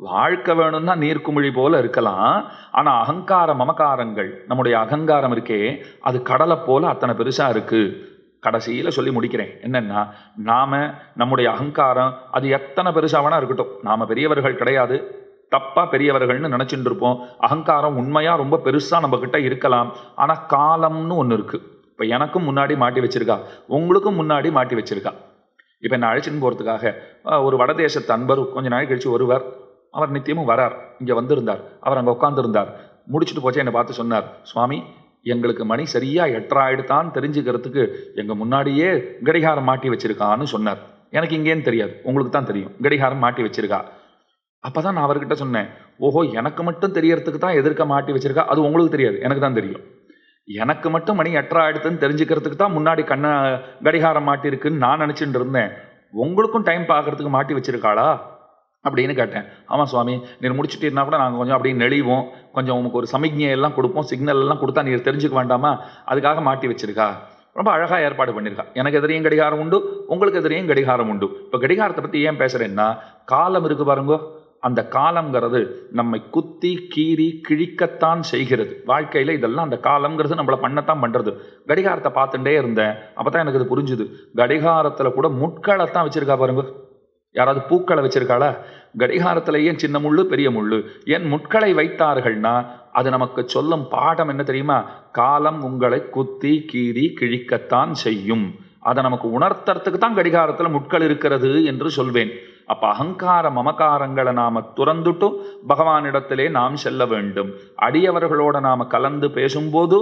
வாழ்க்கை வேணும்னா நீர்க்குமிழி போல இருக்கலாம். ஆனால் அகங்கார மமகாரங்கள் நம்முடைய அகங்காரம் இருக்கே அது கடலை போல அத்தனை பெருசாக இருக்குது கடைசியில் சொல்லி முடிக்கிறேன். என்னென்னா நாம் நம்முடைய அகங்காரம் அது எத்தனை பெருசாகனா வேணா இருக்கட்டும். நாம் பெரியவர்கள் கிடையாது. தப்பாக பெரியவர்கள்னு நினச்சிட்டு இருப்போம். அகங்காரம் உண்மையாக ரொம்ப பெருசாக நம்மக்கிட்ட இருக்கலாம். ஆனால் காலம்னு ஒன்று இருக்குது இப்போ எனக்கும் முன்னாடி மாட்டி வச்சிருக்கா. உங்களுக்கும் முன்னாடி மாட்டி வச்சிருக்கா. இப்போ என்னை அழைச்சின்னு போகிறதுக்காக ஒரு வடதேசத்து அன்பர் கொஞ்சம் நாள் கழித்து ஒருவர் அவர் நித்தியமும் வரார். இங்கே வந்திருந்தார். அவர் அங்கே உட்காந்துருந்தார் முடிச்சுட்டு போச்சு என்னை பார்த்து சொன்னார் சுவாமி எங்களுக்கு மணி சரியாக எட்டராயிடுதான் தெரிஞ்சுக்கிறதுக்கு எங்கள் முன்னாடியே கடிகாரம் மாட்டி வச்சிருக்கான்னு சொன்னார். எனக்கு இங்கேன்னு தெரியாது. உங்களுக்கு தான் தெரியும். கடிகாரம் மாட்டி வச்சிருக்கா. அப்பதான் நான் அவர்கிட்ட சொன்னேன் ஓஹோ எனக்கு மட்டும் தெரியறதுக்கு தான் எதிர்க்க மாட்டி வச்சிருக்கா? அது உங்களுக்கு தெரியாது. எனக்கு தான் தெரியும். எனக்கு மட்டும் மணி எட்டரை தெரிஞ்சுக்கிறதுக்கு தான் முன்னாடி கண்ண கடிகாரம் மாட்டி இருக்குன்னு நான் நினச்சிட்டு இருந்தேன். உங்களுக்கும் டைம் பார்க்கறதுக்கு மாட்டி வச்சிருக்காளா? அப்படின்னு கேட்டேன். ஆமாம் சுவாமி நீர் முடிச்சுட்டு கூட நாங்கள் கொஞ்சம் அப்படியே நெளிவோம். கொஞ்சம் உமக்கு ஒரு சமிக்ஞை எல்லாம் கொடுப்போம். சிக்னல் எல்லாம் கொடுத்தா நீர் தெரிஞ்சுக்க வேண்டாமா? அதுக்காக மாட்டி வச்சிருக்கா. ரொம்ப அழகாக ஏற்பாடு பண்ணியிருக்கா எனக்கு எதிரையும் கடிகாரம் உண்டு உங்களுக்கு எதிரையும் கடிகாரம் உண்டு. இப்போ கடிகாரத்தை பற்றி ஏன் பேசுகிறேன்னா காலம் இருக்கு பாருங்கோ. அந்த காலம்ங்கிறது நம்மை குத்தி கீறி கிழிக்கத்தான் செய்கிறது. வாழ்க்கையில் இதெல்லாம் அந்த காலம்ங்கிறது நம்மளை பண்ணத்தான் பண்ணுறது கடிகாரத்தை பார்த்துட்டே இருந்தேன். அப்போ தான் எனக்கு இது புரிஞ்சுது. கடிகாரத்தில் கூட முட்களை தான் வச்சிருக்கா பாருங்க. யாராவது பூக்களை வச்சிருக்காளா? கடிகாரத்துல ஏன் சின்ன முள்ளு பெரிய முள்ளு. என் முட்களை வைத்தார்கள்னா அது நமக்கு சொல்லும் பாடம் என்ன தெரியுமா? காலம் உங்களை குத்தி கீறி கிழிக்கத்தான் செய்யும். அதை நமக்கு உணர்த்துறதுக்கு தான் கடிகாரத்தில் முட்கள் இருக்கிறது என்று சொல்வேன். அப்போ அகங்கார மமகாரங்களை நாம் துறந்துட்டும் பகவானிடத்திலே நாம் செல்ல வேண்டும். அடியவர்களோட நாம் கலந்து பேசும்போது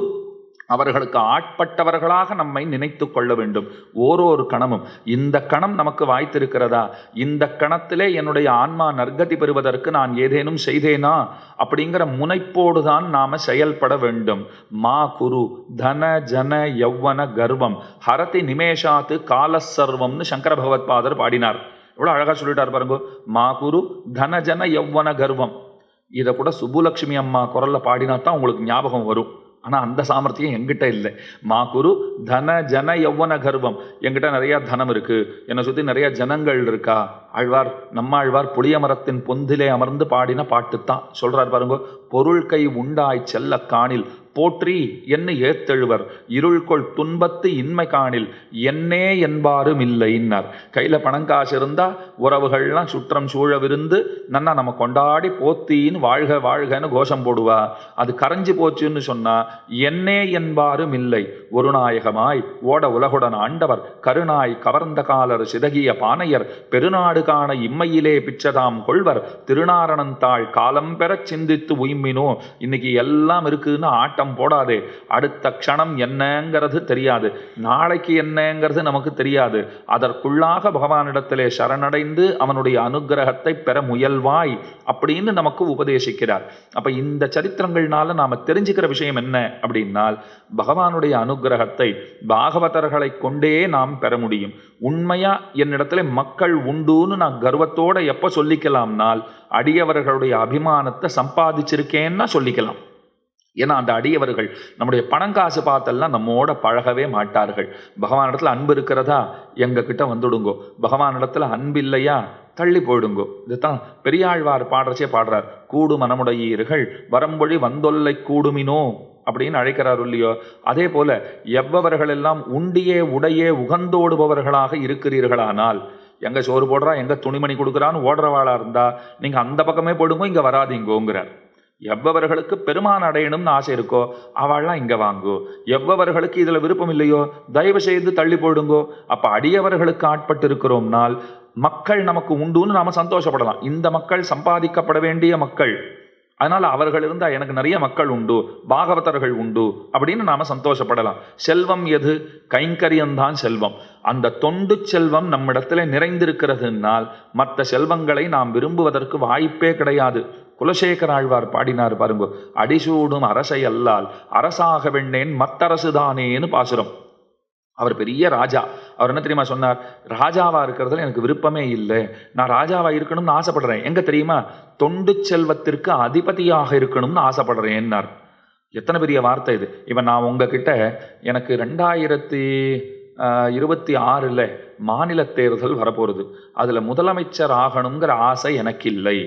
அவர்களுக்கு ஆட்பட்டவர்களாக நம்மை நினைத்து கொள்ள வேண்டும். ஓரொரு கணமும் இந்த கணம் நமக்கு வாய்த்திருக்கிறதா? இந்த கணத்திலே என்னுடைய ஆன்மா நற்கதி பெறுவதற்கு நான் ஏதேனும் செய்தேனா? அப்படிங்கிற முனைப்போடு தான் நாம செயல்பட வேண்டும். மா குரு தன ஜன யௌவன கர்வம். ஹரதி நிமேஷாத்து காலசர்வம்னு சங்கர பகவத்பாதர் பாடினார். இவ்வளோ அழகா சொல்லிட்டார் பாருங்க. மா குரு தன ஜன யௌவன கர்வம். இதை கூட சுப்புலட்சுமி அம்மா குரலில் பாடினா தான் உங்களுக்கு ஞாபகம் வரும். ஆனால் அந்த சாமர்த்தியம் எங்கிட்ட இல்லை. மா குரு தன ஜன யௌவன கர்வம். எங்கிட்ட நிறையா தனம் இருக்குது என்னை சுற்றி நிறையா ஜனங்கள் இருக்கா? ஆழ்வார் நம்ம ஆழ்வார் புளிய மரத்தின் பொந்திலே அமர்ந்து பாடின பாட்டு தான் சொல்கிறார் பாருங்க பொருள் கை உண்டாய் செல்ல காணில். போற்றி என்னை ஏத்தெழுவர். இருள்கொள் துன்பத்து இன்மை காணில் என்னே என்பாரும் இல்லைன்னார் கையில் பணங்காசு இருந்தால் உறவுகள்லாம் சுற்றம் சூழவிருந்து நன்னா நம்ம கொண்டாடி போத்தின்னு வாழ்க வாழ்கன்னு கோஷம் போடுவா. அது கரைஞ்சு போச்சுன்னு சொன்னா என்னே என்பாரும் இல்லை. ஒரு நாயகமாய் ஓட உலகுடன் ஆண்டவர் கருணாய் கவர்ந்த காலர் சிதகிய பானையர் பெருநாடு காண இம்மையிலே பிச்சதாம் கொள்வர். திருநாரணந்தாள் காலம் பெறச் சிந்தித்து உய்மினோ இன்னைக்கு எல்லாம் இருக்குன்னு ஆட்டம் போடாது. அடுத்த க்ஷணம் என்னங்கிறது தெரியாது. நாளைக்கு என்னங்கிறது நமக்கு தெரியாது. அதற்குள்ளாக பகவானிடத்திலே சரணடைந்து அவனுடைய அனுக்கிரகத்தை பெற முயல்வாய் அப்படின்னு நமக்கு உபதேசிக்கிறார். அப்போ இந்த சரித்திரங்கள்னால நாம தெரிஞ்சுக்கிற விஷயம் என்ன அப்படின்னால் பகவானுடைய அனுக்கிரகத்தை பாகவதர்களை கொண்டே நாம் பெற முடியும். உண்மையா என்னிடத்துல மக்கள் உண்டுன்னு நான் கர்வத்தோடு எப்ப சொல்லிக்கலாம்னால் அடியவர்களுடைய அபிமானத்தை சம்பாதிச்சிருக்கேன்னா சொல்லிக்கலாம். ஏன்னா அந்த அடியவர்கள் நம்முடைய பணங்காசு பார்த்தெல்லாம் நம்மோட பழகவே மாட்டார்கள். பகவானிடத்தில் அன்பு இருக்கிறதா? எங்ககிட்ட வந்துடுங்கோ. பகவானிடத்தில் அன்பு இல்லையா? தள்ளி போயிடுங்கோ. இதுதான் பெரியாழ்வார் பாடுறச்சே பாடுறார். கூடு மனமுடையீர்கள் வரம்பொழி வந்தொல்லை கூடுமினோ? அப்படின்னு அழைக்கிறார் இல்லையோ. அதே போல எவ்வவர்கள் எல்லாம் உண்டியே உடையே உகந்தோடுபவர்களாக இருக்கிறீர்களானால் எங்கே சோறு போடுறா எங்கே துணிமணி கொடுக்குறான்னு ஓடுறவாளாக இருந்தால் நீங்கள் அந்த பக்கமே போடுங்க இங்கே வராதிங்கோங்கிறார். எவ்வவர்களுக்கு பெருமான் அடையணும்னு ஆசை இருக்கோ அவள்லாம் இங்கே வாங்கோ. எவ்வவர்களுக்கு இதில் விருப்பம் இல்லையோ தயவு செய்து தள்ளி போடுங்கோ அப்போ அடியவர்களுக்கு ஆட்பட்டு இருக்கிறோம்னால் மக்கள் நமக்கு உண்டுன்னு நாம் சந்தோஷப்படலாம். இந்த மக்கள் சம்பாதிக்கப்பட வேண்டிய மக்கள். அதனால் அவர்கள் இருந்தால் எனக்கு நிறைய மக்கள் உண்டு பாகவதர்கள் உண்டு அப்படின்னு நாம் சந்தோஷப்படலாம். செல்வம் எது? கைங்கரியம்தான் செல்வம். அந்த தொண்டு செல்வம் நம்மிடத்தில் நிறைந்திருக்கிறதுனால் மற்ற செல்வங்களை நாம் விரும்புவதற்கு வாய்ப்பே கிடையாது. குலசேகர ஆழ்வார் பாடினார் பாருங்க அடிசூடும் அரசை அல்லால் அரசாக வெண்ணேன் மத்தரசுதானேன்னு பாசுரம். அவர் பெரிய ராஜா. அவர் என்ன தெரியுமா சொன்னார்? ராஜாவாக இருக்கிறதுல எனக்கு விருப்பமே இல்லை. நான் ராஜாவாக இருக்கணும்னு ஆசைப்படுறேன். எங்கே தெரியுமா? தொண்டு செல்வத்திற்கு அதிபதியாக இருக்கணும்னு ஆசைப்படுறேன்னார். எத்தனை பெரிய வார்த்தை இது. இப்போ நான் உங்ககிட்ட எனக்கு ரெண்டாயிரத்தி இருபத்தி ஆறில் மாநில தேர்தல் வரப்போகிறது அதில் முதலமைச்சர் ஆகணுங்கிற ஆசை எனக்கு இல்லை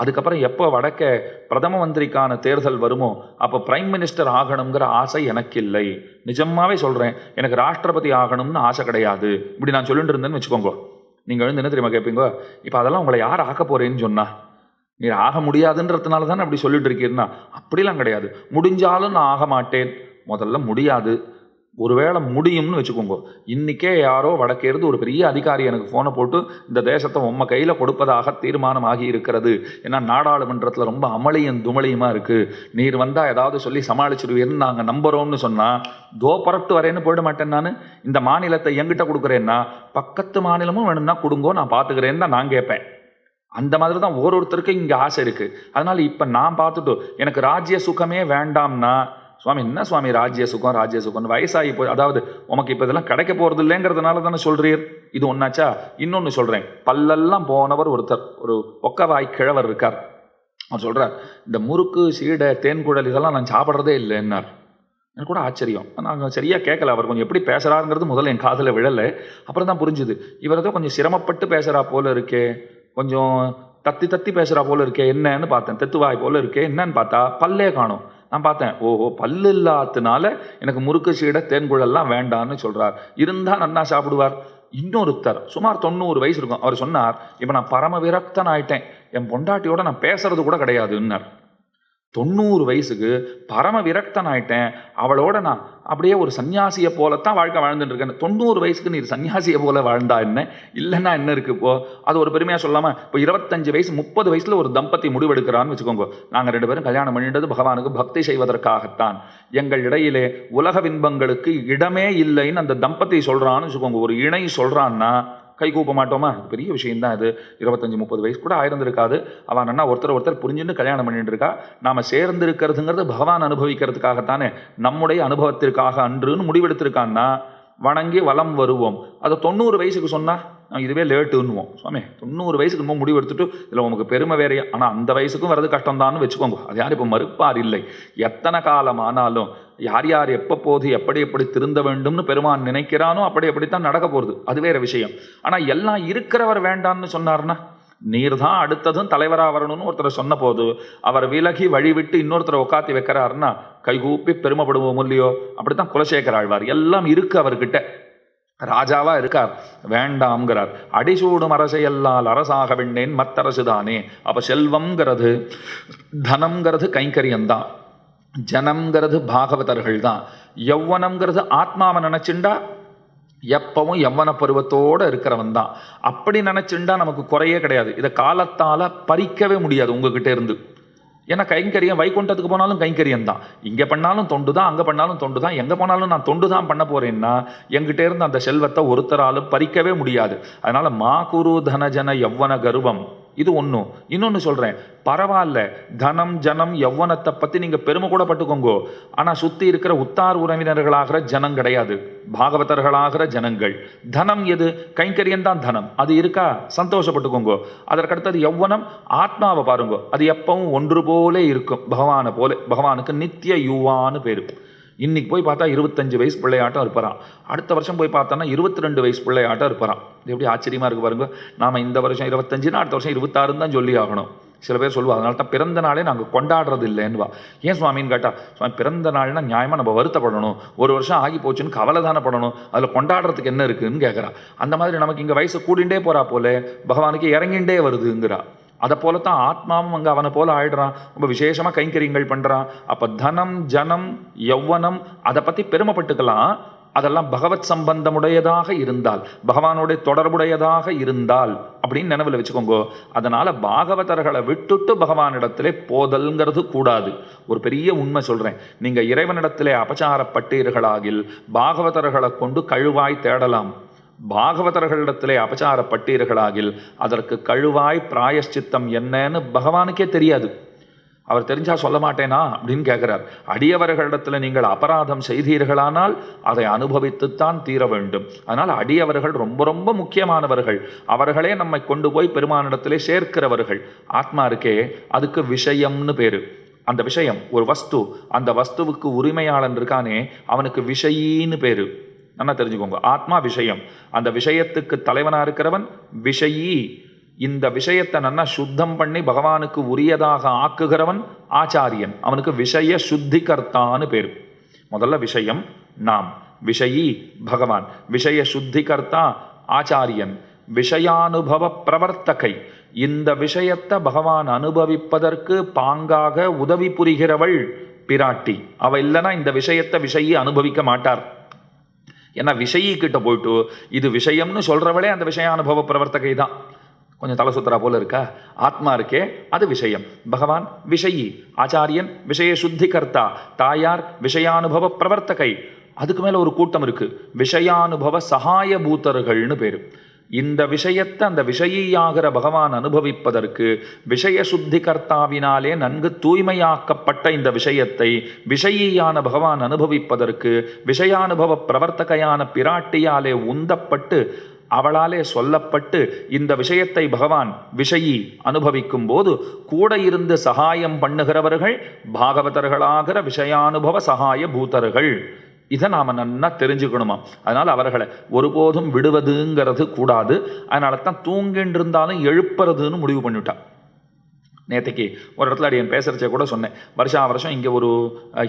அதுக்கப்புறம் எப்போ வடக்க பிரதம மந்திரிக்கான தேர்தல் வருமோ அப்போ பிரைம் மினிஸ்டர் ஆகணுங்கிற ஆசை எனக்கு இல்லை நிஜமாவே சொல்கிறேன் எனக்கு ராஷ்டிரபதி ஆகணும்னு ஆசை கிடையாது. இப்படி நான் சொல்லிட்டு இருந்தேன்னு வச்சுக்கோங்க. நீங்கள் எழுந்து என்ன தெரியுமா கேட்பீங்க இப்போ அதெல்லாம் உங்களை யார் ஆக்க போகிறேன்னு சொன்னா? நீ ஆக முடியாதுன்றதுனால தானே அப்படி சொல்லிட்டு இருக்கீர்னா? அப்படிலாம் கிடையாது. முடிஞ்சாலும் நான் ஆக மாட்டேன். முதல்ல முடியாது. ஒருவேளை முடியும்னு வச்சுக்கோங்க. இன்றைக்கே யாரோ வடக்கேருந்து ஒரு பெரிய அதிகாரி எனக்கு ஃபோனை போட்டு இந்த தேசத்தை உம்ம கையில் கொடுப்பதாக தீர்மானம் ஆகி இருக்கிறது. ஏன்னா நாடாளுமன்றத்தில் ரொம்ப அமளியும் துமளியுமா இருக்குது நீர் வந்தால் ஏதாவது சொல்லி சமாளிச்சிடுவீர்னு நாங்கள் நம்புறோம்னு சொன்னால் தோ புறப்பட்டு வரேன்னு போயிட மாட்டேன் நான். இந்த மாநிலத்தை எங்கிட்ட கொடுக்குறேன்னா பக்கத்து மாநிலமும் வேணும்னா கொடுங்கோ நான் பார்த்துக்கிறேன்னு தான் நான் கேட்பேன் அந்த மாதிரி தான் ஒரு ஒருத்தருக்கும் இங்கே ஆசை இருக்குது அதனால் இப்போ நான் பார்த்துட்டோம் எனக்கு ராஜ்ய சுகமே வேண்டாம்னா சுவாமி என்ன சுவாமி ராஜ்ய சுகம் ராஜ்ய சுகம் வயசாகி போய் அதாவது உமக்கு இப்போ இதெல்லாம் கிடைக்க போகிறது இல்லைங்கிறதுனால தானே சொல்கிறீர் இது ஒன்றாச்சா இன்னொன்று சொல்கிறேன் பல்லெல்லாம் போனவர் ஒருத்தர். ஒரு ஒக்கவாய் கிழவர் இருக்கார். அவர் சொல்கிறார் இந்த முறுக்கு சீடை தேன்குழல் இதெல்லாம் நான் சாப்பிட்றதே இல்லைன்னார். எனக்கு கூட ஆச்சரியம். நாங்கள் சரியாக கேட்கல. அவர் கொஞ்சம் எப்படி பேசுகிறாருங்கிறது முதல்ல என் காதில் விழலை. அப்புறம் தான் புரிஞ்சுது. இவர் ஏதோ கொஞ்சம் சிரமப்பட்டு பேசுகிறா போல இருக்கே. கொஞ்சம் தத்தி தத்தி பேசுகிறா போல இருக்கே. என்னன்னு பார்த்தேன். தெத்துவாய் போல இருக்கே. என்னன்னு பார்த்தா பல்லே காணும். நான் பார்த்தேன் ஓஹோ பல்லு இல்லாததுனால எனக்கு முறுக்கு சீடை தேன்குழல்லாம் வேண்டான்னு சொல்கிறார் இருந்தால் நன்னா சாப்பிடுவார். இன்னொருத்தர் சுமார் தொண்ணூறு வயசு இருக்கும். அவர் சொன்னார் இப்போ நான் பரம விரக்தன் ஆயிட்டேன் என் பொண்டாட்டியோட நான் பேசுறது கூட கிடையாதுன்னார். தொண்ணூறு வயசுக்கு பரம விரக்தன் ஆயிட்டேன் அவளோட நான் அப்படியே ஒரு சன்னியாசியை போலத்தான் வாழ்க்கை வாழ்ந்துட்டு இருக்கேன். தொண்ணூறு வயசுக்கு நீ சன்னியாசியை போல வாழ்ந்தா என்ன? இல்லைன்னா என்ன இருக்கு இப்போ? அது ஒரு பெருமையாக சொல்லாமல் இப்போ இருபத்தஞ்சு வயசு முப்பது வயசுல ஒரு தம்பதி முடிவெடுக்கிறான்னு வச்சுக்கோங்க. நாங்கள் ரெண்டு பேரும் கல்யாணம் பண்ணிட்டது பகவானுக்கு பக்தி செய்வதற்காகத்தான். எங்கள் இடையிலே உலக வின்பங்களுக்கு இடமே இல்லைன்னு அந்த தம்பதி சொல்கிறான்னு வச்சுக்கோங்க. ஒரு இணை சொல்கிறான்னா கை கூப்ப மாட்டோமா இது பெரிய விஷயம் தான் இது. இருபத்தஞ்சி முப்பது வயசு கூட ஆயிருந்திருக்காது. அவன் அண்ணா ஒருத்தர் ஒருத்தர் புரிஞ்சுன்னு கல்யாணம் பண்ணிட்டு இருக்கா. நாம் சேர்ந்து இருக்கிறதுங்கிறது பகவான் அனுபவிக்கிறதுக்காகத்தானே. நம்முடைய அனுபவத்திற்காக அன்றுன்னு முடிவெடுத்திருக்கான்னா வணங்கி வலம் வருவோம். அதை தொண்ணூறு வயசுக்கு சொன்னால் நான் இதுவே லேட்டுன்னுவோம். சுவாமி தொண்ணூறு வயசுக்கு ரொம்ப முடிவு எடுத்துட்டு இதில் உமக்கு பெருமை வேறையா ஆனால் அந்த வயசுக்கும் வர்றது கஷ்டம்தான்னு வச்சுக்கோங்க. அது யார் இப்போ மறுப்பார் இல்லை எத்தனை காலம் ஆனாலும் யார் யார் எப்போ போது எப்படி எப்படி திருந்த வேண்டும்னு பெருமான் நினைக்கிறானோ அப்படி அப்படித்தான் நடக்க போகிறது அது வேற விஷயம். ஆனால் எல்லாம் இருக்கிறவர் வேண்டான்னு சொன்னார்னா நீர் தான் அடுத்ததும் தலைவராக வரணும்னு ஒருத்தர் சொன்ன போது அவர் விலகி வழிவிட்டு இன்னொருத்தரை உட்காத்தி வைக்கிறாருன்னா கைகூப்பி பெருமைப்படுவோம் இல்லையோ? அப்படித்தான் குலசேகர் ஆழ்வார் எல்லாம் இருக்கு அவர்கிட்ட. ராஜாவா இருக்கார். வேண்டாம்ங்கிறார். அடிசூடும் அரசையல்லால் அரசாக விண்ணேன் மத்தரசு தானே. அப்ப செல்வம்ங்கிறது தனம்ங்கிறது கைங்கரியம்தான் ஜனம்ங்கிறது பாகவதர்கள் தான். யௌவனம்ங்கிறது ஆத்மாவை நினைச்சுண்டா? எப்பவும் யவ்வன பருவத்தோட இருக்கிறவன் தான். அப்படி நினைச்சுண்டா நமக்கு குறையே கிடையாது. இதை காலத்தால் பறிக்கவே முடியாது உங்ககிட்ட இருந்து. ஏன்னா கைங்கரியம் வைகுண்டத்துக்கு போனாலும் கைங்கரியம் தான். இங்கே பண்ணாலும் தொண்டு தான் அங்கே பண்ணாலும் தொண்டு தான் எங்கே போனாலும் நான் தொண்டு தான் பண்ண போறேன்னா எங்கிட்ட இருந்து அந்த செல்வத்தை ஒருத்தராலும் பறிக்கவே முடியாது. அதனால மா குரு தனஜன யவ்வன கர்வம். இது ஒன்றும் இன்னொன்று சொல்கிறேன் பரவாயில்ல. தனம் ஜனம் யவ்வனத்தை பற்றி நீங்கள் பெருமை கூட பட்டுக்கோங்கோ. ஆனால் சுற்றி இருக்கிற உத்தார் உறவினர்களாகிற ஜனம் கிடையாது. பாகவதர்களாகிற ஜனங்கள். தனம் எது? கைங்கரியம் தான் தனம். அது இருக்கா? சந்தோஷப்பட்டுக்கோங்கோ. அதற்கடுத்தது யௌவனம் ஆத்மாவை பாருங்கோ. அது எப்பவும் ஒன்று போலே இருக்கும். பகவானை போல. பகவானுக்கு நித்திய யுவான்னு பேர். இன்னைக்கு போய் பார்த்தா இருபத்தஞ்சு வயசு பிள்ளையாட்டம் இருப்பாரான் அடுத்த வருஷம் போய் பார்த்தோன்னா இருபத்தி ரெண்டு வயசு பிள்ளையாட்டம் இருப்பாரான் இது எப்படி ஆச்சரியமா இருக்கு பாருங்க. நாம இந்த வருஷம் இருபத்தஞ்சுன்னா அடுத்த வருஷம் இருபத்தாறுன்னு தான் சொல்லி ஆகணும். சில பேர் சொல்லுவா அதனால தான் பிறந்த நாளே நாங்கள் கொண்டாடுறது இல்லைன்னுவா. ஏன் சுவாமின்னு கேட்டால் சுவாமி பிறந்த நாள்னா நியாயமாக நம்ம வருத்தப்படணும். ஒரு வருஷம் ஆகி போச்சுன்னு கவலை தானே படணும் அதில் கொண்டாடுறதுக்கு என்ன இருக்குதுன்னு கேட்குறா அந்த மாதிரி நமக்கு இங்கே வயசு கூடிண்டே போகிறா போல. பகவானுக்கு இறங்கிண்டே வருதுங்கிறா. அதை போலத்தான் ஆத்மாவும் அங்கே அவனை போல ஆயிடுறான். ரொம்ப விசேஷமாக கைங்கரியங்கள் பண்ணுறான் அப்போ தனம் ஜனம் யௌவனம் அதை பற்றி பெருமைப்பட்டுக்கலாம். அதெல்லாம் பகவத் சம்பந்தமுடையதாக இருந்தால் பகவானுடைய தொடர்புடையதாக இருந்தால் அப்படின்னு நினைவில் வச்சுக்கோங்க. அதனால் பாகவதர்களை விட்டுட்டு பகவானிடத்திலே போதல்ங்கிறது கூடாது. ஒரு பெரிய உண்மை சொல்கிறேன் நீங்கள் இறைவனிடத்திலே அபச்சாரப்பட்டீர்களாகில் பாகவதர்களை கொண்டு கழுவாய் தேடலாம். பாகவதர்களிடத்திலே அபச்சாரப்பட்டீர்களாகில் அதற்கு கழுவாய் பிராயஷ்சித்தம் என்னன்னு பகவானுக்கே தெரியாது. அவர் தெரிஞ்சா சொல்ல மாட்டேனா? அப்படின்னு கேட்குறார் அடியவர்களிடத்தில் நீங்கள் அபராதம் செய்தீர்களானால் அதை அனுபவித்துத்தான் தீர வேண்டும். அதனால் அடியவர்கள் ரொம்ப ரொம்ப முக்கியமானவர்கள். அவர்களே நம்மை கொண்டு போய் பெருமானிடத்திலே சேர்க்கிறவர்கள். ஆத்மா இருக்கே அதுக்கு விஷயம்னு பேர். அந்த விஷயம் ஒரு வஸ்து. அந்த வஸ்துவுக்கு உரிமையாளன் இருக்கானே அவனுக்கு விஷயின்னு பேர். நல்லா தெரிஞ்சுக்கோங்க. ஆத்மா விஷயம். அந்த விஷயத்துக்கு தலைவனாக இருக்கிறவன் விஷயி. இந்த விஷயத்தை நல்லா சுத்தம் பண்ணி பகவானுக்கு உரியதாக ஆக்குகிறவன் ஆச்சாரியன். அவனுக்கு விஷய சுத்திகர்த்தான்னு பேர். முதல்ல விஷயம் நாம். விஷயி பகவான். விஷய சுத்திகர்த்தா ஆச்சாரியன். விஷயானுபவ பிரவர்த்தகை. இந்த விஷயத்தை பகவான் அனுபவிப்பதற்கு பாங்காக உதவி புரிகிறவள் பிராட்டி. அவ இல்லைன்னா இந்த விஷயத்தை விஷயி அனுபவிக்க மாட்டார். ஏன்னா விஷயி கிட்ட போயிட்டு இது விஷயம்னு சொல்றவளே அந்த விஷயானுபவ பிரவர்த்தகை தான். கொஞ்சம் தலை சுத்துறா போல இருக்கா? ஆத்மா இருக்கே அது விஷயம். பகவான் விஷயி ஆச்சாரியன் விஷய சுத்திகர்த்தா தாயார் விஷயானுபவ பிரவர்த்தகை. அதுக்கு மேலே ஒரு கூட்டம் இருக்கு. விஷயானுபவ சகாய பூத்தர்கள்னு பேர். இந்த விஷயத்தை அந்த விஷயியாகிற பகவான் அனுபவிப்பதற்கு விஷய சுத்திகர்த்தாவினாலே நன்கு தூய்மையாக்கப்பட்ட இந்த விஷயத்தை விஷயியான பகவான் அனுபவிப்பதற்கு விஷயானுபவ பிரவர்த்தகையான பிராட்டியாலே உந்தப்பட்டு அவளாலே சொல்லப்பட்டு இந்த விஷயத்தை பகவான் விஷயி அனுபவிக்கும் போது கூட இருந்து சகாயம் பண்ணுகிறவர்கள் பாகவதர்களாகிற விஷயானுபவ சகாய பூதர்கள் இதை நாம் நன்னா தெரிஞ்சுக்கணுமா? அதனால் அவர்களை ஒருபோதும் விடுவதுங்கிறது கூடாது. அதனால தான் தூங்கிட்டு இருந்தாலும் எழுப்புறதுன்னு முடிவு பண்ணிவிட்டான் நேற்றுக்கு ஒரு இடத்துல அடியன் பேசுகிறச்ச கூட சொன்னேன். வருஷா வருஷம் இங்கே ஒரு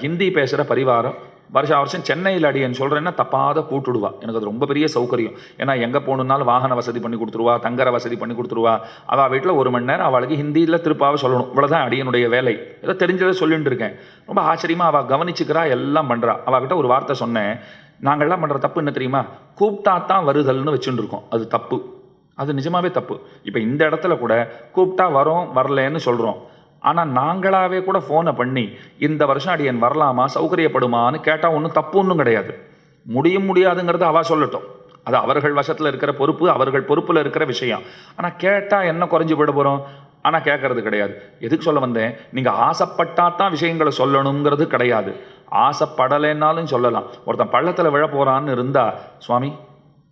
ஹிந்தி பேசுகிற பரிவாரம் வருஷா வருஷம் சென்னையில் அடியன் சொல்கிறேன்னா தப்பாத கூட்டுடுவா எனக்கு அது ரொம்ப பெரிய சௌகரியம். ஏன்னா எங்கே போகணுன்னாலும் வாகன வசதி பண்ணி கொடுத்துருவா தங்கர வசதி பண்ணி கொடுத்துருவா. அவள் வீட்டில் ஒரு மணி நேரம் அவளுக்கு ஹிந்தியில் திருப்பாவை சொல்லணும். இவ்வளோதான் அடியனுடைய வேலை. ஏதோ தெரிஞ்சதை சொல்லிட்டு இருக்கேன். ரொம்ப ஆச்சரியமாக அவள் கவனிச்சுக்கிறா எல்லாம் பண்ணுறா அவகிட்ட ஒரு வார்த்தை சொன்னேன். நாங்கள்லாம் பண்ணுற தப்பு என்ன தெரியுமா? கூப்பிட்டா தான் வருதல்னு வச்சுட்டு இருக்கோம். அது தப்பு. அது நிஜமாவே தப்பு. இப்போ இந்த இடத்துல கூட கூப்பிட்டா வரோம் வரலன்னு சொல்கிறோம் ஆனால் நாங்களாகவே கூட ஃபோனை பண்ணி இந்த வருஷம் அடியன் வரலாமா சௌகரியப்படுமான்னு கேட்டால் ஒன்றும் தப்பு ஒன்றும் கிடையாது. முடியும் முடியாதுங்கிறது அவ சொல்லட்டும். அது அவர்கள் வசத்தில் இருக்கிற பொறுப்பு அவர்கள் பொறுப்பில் இருக்கிற விஷயம். ஆனால் கேட்டால் என்ன குறைஞ்சி போயிட போகிறோம் ஆனால் கேட்கறது கிடையாது. எதுக்கு சொல்ல வந்தேன்? நீங்கள் ஆசைப்பட்டா தான் விஷயங்களை சொல்லணுங்கிறது கிடையாது. ஆசைப்படலைன்னாலும் சொல்லலாம். ஒருத்தன் பள்ளத்தில் விழ போகிறான்னு இருந்தா சுவாமி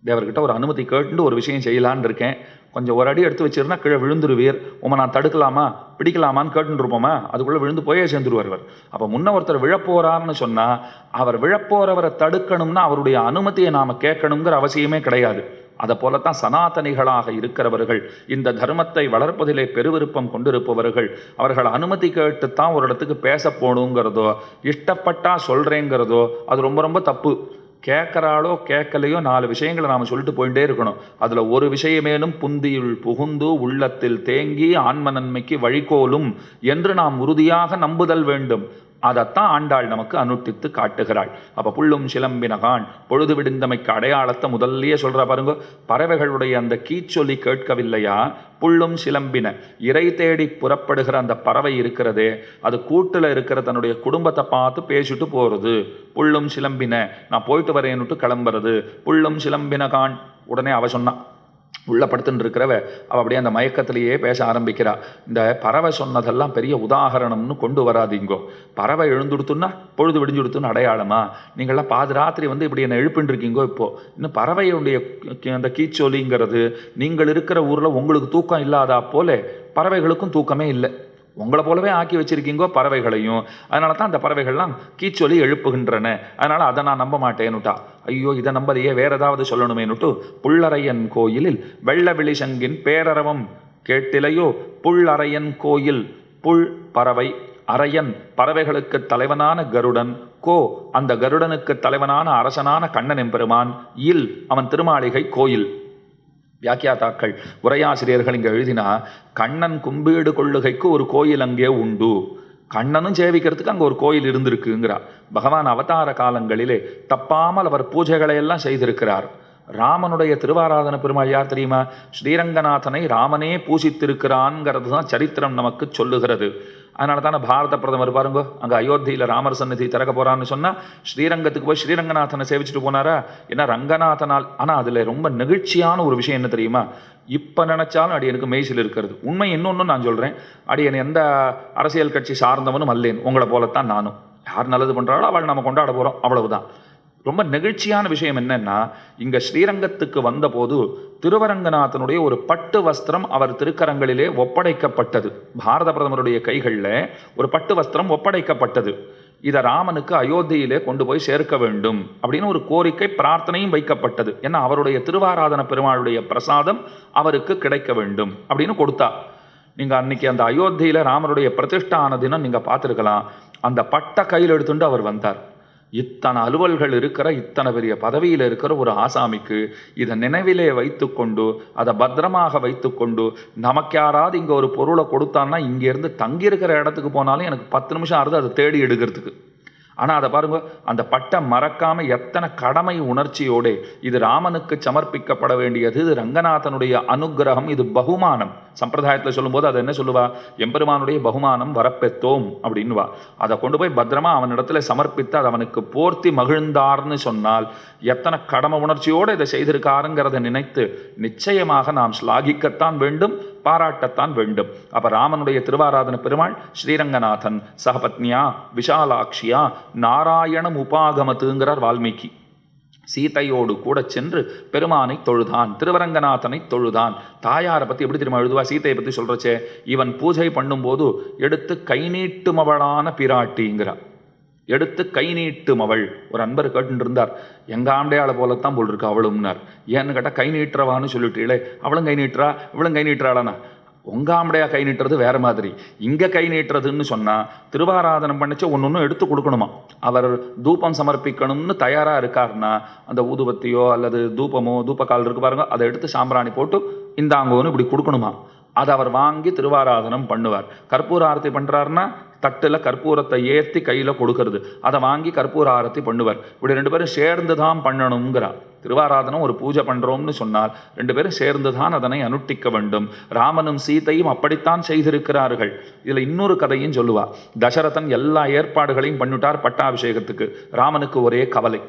தேவர்கிட்ட ஒரு அனுமதி கேட்டுட்டு ஒரு விஷயம் செய்யலான்னு இருக்கேன். கொஞ்சம் ஒரு அடி எடுத்து வச்சிருந்தா கீழே விழுந்துருவீர். உமை நான் தடுக்கலாமா? பிடிக்கலாமான்னு கேட்டுருப்போமா அதுக்குள்ளே விழுந்து போயே சேர்ந்துருவார் இவர். அப்போ முன்ன ஒருத்தர் விழப்போறாருன்னு சொன்னால் அவர் விழப்போறவரை தடுக்கணும்னா அவருடைய அனுமதியை நாம் கேட்கணுங்கிற அவசியமே கிடையாது. அதை போலத்தான் சனாதனிகளாக இருக்கிறவர்கள் இந்த தர்மத்தை வளர்ப்பதிலே பெருவிருப்பம் கொண்டிருப்பவர்கள் அவர்கள் அனுமதி கேட்டுத்தான் ஒரு இடத்துக்கு பேச போகணுங்கிறதோ இஷ்டப்பட்டா சொல்கிறேங்கிறதோ அது ரொம்ப ரொம்ப தப்பு. கேட்குறாளோ கேட்கலையோ நாலு விஷயங்களை நாம் சொல்லிட்டு போயிட்டே இருக்கணும். அதில் ஒரு விஷயமேனும் புந்தியுள் புகுந்து உள்ளத்தில் தேங்கி ஆன்ம நன்மைக்கு வழிகோலும் என்று நாம் உறுதியாக நம்புதல் வேண்டும். அதைத்தான் ஆண்டாள் நமக்கு அனுட்டித்து காட்டுகிறாள். அப்போ புள்ளும் சிலம்பினகான் பொழுது விடுந்தமைக்கு அடையாளத்தை முதல்லயே சொல்கிற பாருங்க. பறவைகளுடைய அந்த கீச்சொலி கேட்கவில்லையா? புள்ளும் சிலம்பின இறை தேடி புறப்படுகிற அந்த பறவை இருக்கிறதே அது கூட்டில் இருக்கிற தன்னுடைய குடும்பத்தை பார்த்து பேசிட்டு போகிறது புள்ளும் சிலம்பின நான் போயிட்டு வரேன்னுட்டு கிளம்புறது. புள்ளும் சிலம்பினகான் உடனே அவ சொன்னான் உள்ள படுத்துன்னு இருக்கிறவ அவள் அப்படியே அந்த மயக்கத்திலேயே பேச ஆரம்பிக்கிறா. இந்த பறவை சொன்னதெல்லாம் பெரிய உதாகரணம்னு கொண்டு வராதீங்கோ. பறவை எழுந்துடுத்துன்னா பொழுது விடிஞ்சுடுத்துன்னு அடையாளமா? நீங்கள்லாம் பாதி ராத்திரி வந்து இப்படி என்ன எழுப்பின்னு இருக்கீங்கோ இப்போ. இன்னும் பறவையுடைய அந்த கீச்சொலிங்கிறது நீங்கள் இருக்கிற ஊரில் உங்களுக்கு தூக்கம் இல்லாதா போல பறவைகளுக்கும் தூக்கமே இல்லை. உங்களை போலவே ஆக்கி வச்சிருக்கீங்கோ பறவைகளையும். அதனால தான் அந்த பறவைகள்லாம் கீச்சொலி எழுப்புகின்றன. அதனால் அதை நான் நம்ப மாட்டேன்னுட்டா ஐயோ இதை நம்பலையே வேற ஏதாவது சொல்லணுமேனுட்டு புள்ளரையன் கோயிலில் வெள்ள விழிசங்கின் பேரரவம் கேட்டிலையோ புள்ளரையன் கோயில் புல் பறவை அரையன் பறவைகளுக்கு தலைவனான கருடன் கோ அந்த கருடனுக்கு தலைவனான அரசனான கண்ணன் எம்பெருமான் இல் அவன் திருமாளிகை கோயில். வியாக்கியாதாக்கள் உரையாசிரியர்கள் இங்கே எழுதினா கண்ணன் கும்பீடு கொள்ளுகைக்கு ஒரு கோயில் அங்கே உண்டு. கண்ணனும் சேவிக்கிறதுக்கு அங்கே ஒரு கோயில் இருந்திருக்குங்கிறா. பகவான் அவதார காலங்களிலே தப்பாமல் அவர் பூஜைகளை எல்லாம் செய்திருக்கிறார். ராமனுடைய திருவாராதன பெருமாள் யார் தெரியுமா? ஸ்ரீரங்கநாதனை ராமனே பூசித்திருக்கிறான்ங்கிறது தான் சரித்திரம் நமக்கு சொல்லுகிறது. அதனால தானே பாரத பிரதமர் பாருங்க அங்கே அயோத்தியில் ராமர் சந்நிதி திறக்க போறான்னு சொன்னால் ஸ்ரீரங்கத்துக்கு போய் ஸ்ரீரங்கநாதனை சேவிச்சுட்டு போனாரா? ஏன்னா ரங்கநாதனால்? ஆனால் அதில் ரொம்ப நெகிழ்ச்சியான ஒரு விஷயம் என்ன தெரியுமா? இப்போ நினைச்சாலும் அடியனுக்கு மெய்சில் இருக்கிறது. உண்மை இன்னொன்று நான் சொல்கிறேன் அடியன் எந்த அரசியல் கட்சி சார்ந்தவனும் அல்லேன். உங்களை போலத்தான் நானும். யார் நல்லது பண்ணுறாளோ அவள் நம்ம கொண்டாட போகிறோம் அவ்வளவுதான். ரொம்ப நெகிழ்ச்சியான விஷயம் என்னன்னா இங்கே ஸ்ரீரங்கத்துக்கு வந்தபோது திருவரங்கநாதனுடைய ஒரு பட்டு வஸ்திரம் அவர் திருக்கரங்களிலே ஒப்படைக்கப்பட்டது. பாரத பிரதமருடைய கைகளில் ஒரு பட்டு வஸ்திரம் ஒப்படைக்கப்பட்டது. இதை ராமனுக்கு அயோத்தியிலே கொண்டு போய் சேர்க்க வேண்டும் அப்படின்னு ஒரு கோரிக்கை பிரார்த்தனையும் வைக்கப்பட்டது. ஏன்னா அவருடைய திருவாராதன பெருமாளுடைய பிரசாதம் அவருக்கு கிடைக்க வேண்டும் அப்படின்னு கொடுத்தா. நீங்கள் அன்னைக்கு அந்த அயோத்தியில் ராமருடைய பிரதிஷ்டான தினம் நீங்கள் பார்த்துருக்கலாம். அந்த பட்ட கையில் எடுத்துட்டு அவர் வந்தார். இத்தனை அலுவல்கள் இருக்கிற இத்தனை பெரிய பதவியில் இருக்கிற ஒரு ஆசாமிக்கு இதை நினைவிலே வைத்துக்கொண்டு அதை பத்திரமாக வைத்துக்கொண்டு நமக்கு யாராவது இங்கே ஒரு பொருளை கொடுத்தான்னா இங்கேருந்து தங்கியிருக்கிற இடத்துக்கு போனாலும் எனக்கு பத்து நிமிஷம் ஆறுது அதை தேடி எடுக்கிறதுக்கு. ஆனால் அதை பாருங்க அந்த பட்டம் மறக்காம எத்தனை கடமை உணர்ச்சியோடு இது ராமனுக்கு சமர்ப்பிக்கப்பட வேண்டியது இது ரங்கநாதனுடைய அனுக்கிரகம் இது பகுமானம். சம்பிரதாயத்தில் சொல்லும்போது அதை என்ன சொல்லுவா? எம்பெருமானுடைய பகுமானம் வரப்பெத்தோம் அப்படின்வா அதை கொண்டு போய் பத்திரமா அவனிடத்துல சமர்ப்பித்து அதை அவனுக்கு போர்த்தி மகிழ்ந்தார்னு சொன்னால் எத்தனை கடமை உணர்ச்சியோடு இதை செய்திருக்காருங்கிறத நினைத்து நிச்சயமாக நாம் ஸ்லாகிக்கத்தான் வேண்டும். பாராட்டத்தான் வேண்டும். அப்ப ராமனுடைய திருவாராதன பெருமாள் ஸ்ரீரங்கநாதன் சகபத்னியா விஷாலாட்சியா நாராயணம் உபாகமத்துங்கிறார் வால்மீகி. சீதையோடு கூட சென்று பெருமானை தொழுதான் திருவரங்கநாதனை தொழுதான். தாயாரை பற்றி எப்படி தெரியுமா எழுதுவா? சீதையை பற்றி சொல்கிறச்சே இவன் பூஜை பண்ணும்போது எடுத்து கை நீட்டுமவளான பிராட்டிங்கிறார். எடுத்து கை நீட்டும் அவள். ஒரு அன்பர் கேட்டுருந்தார் எங்கள் எங்க போலத்தான் போல் இருக்கு அவளும்னார். ஏன்னு கேட்டால் கை நீட்டுறவான்னு சொல்லிட்டீங்களே அவளும் கை நீட்டுறா இவளும் கை நீட்டுறாளானா? உங்கள் ஆம்படையாக கை நீட்டுறது வேறு மாதிரி. இங்கே கை நீட்டுறதுன்னு சொன்னால் திருவாராதனம் பண்ணிச்சு ஒன்று ஒன்று எடுத்து கொடுக்கணுமா? அவர் தூபம் சமர்ப்பிக்கணும்னு தயாராக இருக்காருன்னா அந்த ஊதுபத்தியோ அல்லது தூபமோ தூப்பக்கால் இருக்கு பாருங்க அதை எடுத்து சாம்பிராணி போட்டு இந்தாங்கோன்னு இப்படி கொடுக்கணுமா? அதை அவர் வாங்கி திருவாராதனம் பண்ணுவார். கற்பூர ஆரத்தி பண்ணுறாருன்னா தட்டில் கற்பூரத்தை ஏற்றி கையில் கொடுக்கறது. அதை வாங்கி கற்பூர ஆரத்தி பண்ணுவார். இப்படி ரெண்டு பேரும் சேர்ந்து தான் பண்ணணுங்கிறார் திருவாராதனம் ஒரு பூஜை பண்ணுறோம்னு சொன்னால் ரெண்டு பேரும் சேர்ந்து தான் அதனை அனுஷ்டிக்க வேண்டும். ராமனும் சீதையும் அப்படித்தான் செய்திருக்கிறார்கள். இதில் இன்னொரு கதையும் சொல்லுவா. தசரதன் எல்லா ஏற்பாடுகளையும் பண்ணிட்டார் பட்டாபிஷேகத்துக்கு. ராமனுக்கு ஒரே கவலை.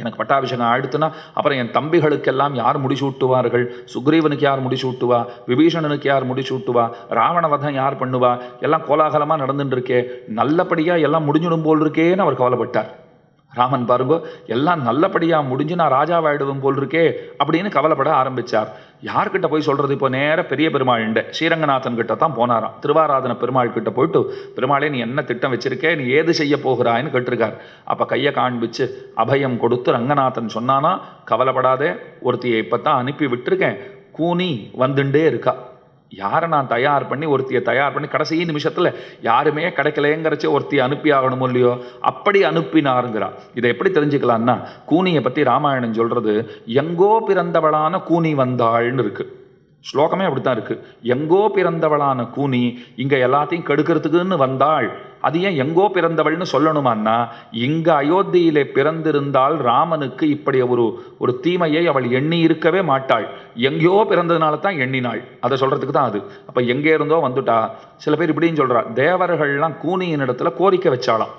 எனக்கு பட்டாபிஷேகம் ஆயிடுத்துன்னா அப்புறம் என் தம்பிகளுக்கெல்லாம் யார் முடிசூட்டுவார்கள்? சுக்ரீவனுக்கு யார் முடிசூட்டுவா? விபீஷணனுக்கு யார் முடிசூட்டுவா? ராவணவதம் யார் பண்ணுவா? எல்லாம் கோலாகலமாக நடந்துட்டு இருக்கே நல்லபடியாக எல்லாம் முடிஞ்சிடும் போல் இருக்கேன்னு அவர் கவலைப்பட்டார். ராமன் பாருங்க எல்லாம் நல்லபடியாக முடிஞ்சு நான் ராஜாவாயிடுவேன் போல் இருக்கே அப்படின்னு கவலைப்பட ஆரம்பித்தார் யார்கிட்ட போய் சொல்றது? இப்போ நேரம் பெரிய பெருமாள் பெருமாள்ண்ட ஸ்ரீரங்கநாதன் கிட்ட தான் போனாராம். திருவாராதன பெருமாள் கிட்ட போயிட்டு பெருமாளே நீ என்ன திட்டம் வச்சிருக்கே? நீ ஏது செய்ய போகிறாய்ன்னு கேட்டிருக்கார். அப்போ கையை காண்பிச்சு அபயம் கொடுத்து ரங்கநாதன் சொன்னானா கவலைப்படாதே ஒருத்தியை இப்போ தான் அனுப்பி விட்டுருக்கேன். கூனி வந்துட்டே இருக்கா. யாரை நான் தயார் பண்ணி ஒருத்தியை தயார் பண்ணி கடைசி நிமிஷத்தில் யாருமே கிடைக்கலைங்கிறச்சே ஒருத்தியை அனுப்பி ஆகணுமோ இல்லையோ? அப்படி அனுப்பினாருங்கிறா. இதை எப்படி தெரிஞ்சுக்கலான்னா கூனியை பற்றி ராமாயணம் சொல்கிறது எங்கோ பிறந்தவளான கூனி வந்தாள்னு இருக்குது ஸ்லோகமே அப்படித்தான் இருக்கு. எங்கோ பிறந்தவளான கூனி இங்க எல்லாத்தையும் கெடுக்கிறதுக்குன்னு வந்தாள். அது ஏன் எங்கோ பிறந்தவள்னு சொல்லணுமான்னா இங்க அயோத்தியிலே பிறந்திருந்தால் ராமனுக்கு இப்படி ஒரு ஒரு தீமையை அவள் எண்ணி இருக்கவே மாட்டாள். எங்கேயோ பிறந்ததுனால தான் எண்ணினாள். அதை சொல்றதுக்கு தான் அது. அப்ப எங்கே இருந்தோ வந்துட்டா சில பேர் இப்படின்னு சொல்றா தேவர்கள்லாம் கூனியின் இடத்துல கோரிக்கை வச்சாலாம்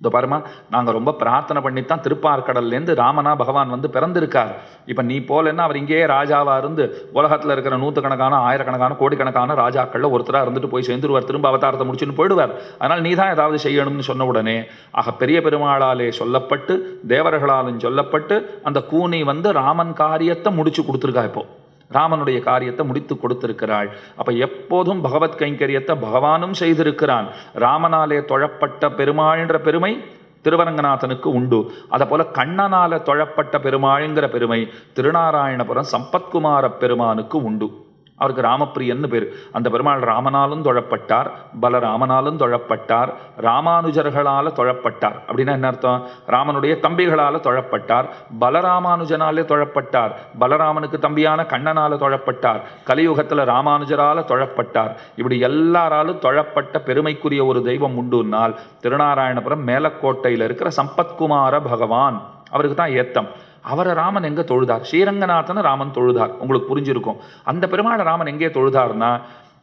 இந்த பாருமா நாங்கள் ரொம்ப பிரார்த்தனை பண்ணித்தான் திருப்பார்கடல்லேருந்து ராமனா பகவான் வந்து பிறந்திருக்கார். இப்போ நீ போலன்னா அவர் இங்கேயே ராஜாவாக இருந்து உலகத்தில் இருக்கிற நூற்றுக்கணக்கான ஆயிரக்கணக்கான கோடிக்கணக்கான ராஜாக்களில் ஒருத்தராக இருந்துட்டு போய் சேர்ந்துருவார் திரும்ப அவதாரத்தை முடிச்சுன்னு போயிடுவார். அதனால் நீ தான் ஏதாவது செய்யணும்னு சொன்ன உடனே ஆக பெரிய பெருமாளாலே சொல்லப்பட்டு தேவர்களாலும் சொல்லப்பட்டு அந்த கூனி வந்து ராமன் காரியத்தை முடிச்சு கொடுத்துருக்கா இப்போ. ராமனுடைய காரியத்தை முடித்து கொடுத்திருக்கிறாள். அப்ப எப்போதும் பகவத் கைங்கரியத்தை பகவானும் செய்திருக்கிறான். ராமனாலே தொழப்பட்ட பெருமாள்ன்ற பெருமை திருவரங்கநாதனுக்கு உண்டு. அதை போல கண்ணனால தொழப்பட்ட பெருமாள்ங்கிற பெருமை திருநாராயணபுரம் சம்பத்குமார பெருமானுக்கு உண்டு. அவருக்கு ராமப்பிரியன்னு பேர். அந்த பெருமாள் ராமனாலும் தொழப்பட்டார் பலராமனாலும் தொழப்பட்டார் ராமானுஜர்களால் தொழப்பட்டார். அப்படின்னா என்ன அர்த்தம்? ராமனுடைய தம்பிகளால் தொழப்பட்டார் பலராமானுஜனாலே தொழப்பட்டார் பலராமனுக்கு தம்பியான கண்ணனால தொழப்பட்டார் கலியுகத்தில் ராமானுஜரால் தொழப்பட்டார். இப்படி எல்லாராலும் தொழப்பட்ட பெருமைக்குரிய ஒரு தெய்வம் உண்டுனால் திருநாராயணபுரம் மேலக்கோட்டையில் இருக்கிற சம்பத்குமார பகவான். அவருக்கு தான் ஏத்தம். அவரை ராமன் எங்கே தொழுதார்? ஸ்ரீரங்கநாதனை ராமன் தொழுதார். உங்களுக்கு புரிஞ்சிருக்கும். அந்த பெருமாளை ராமன் எங்கே தொழுதார்னா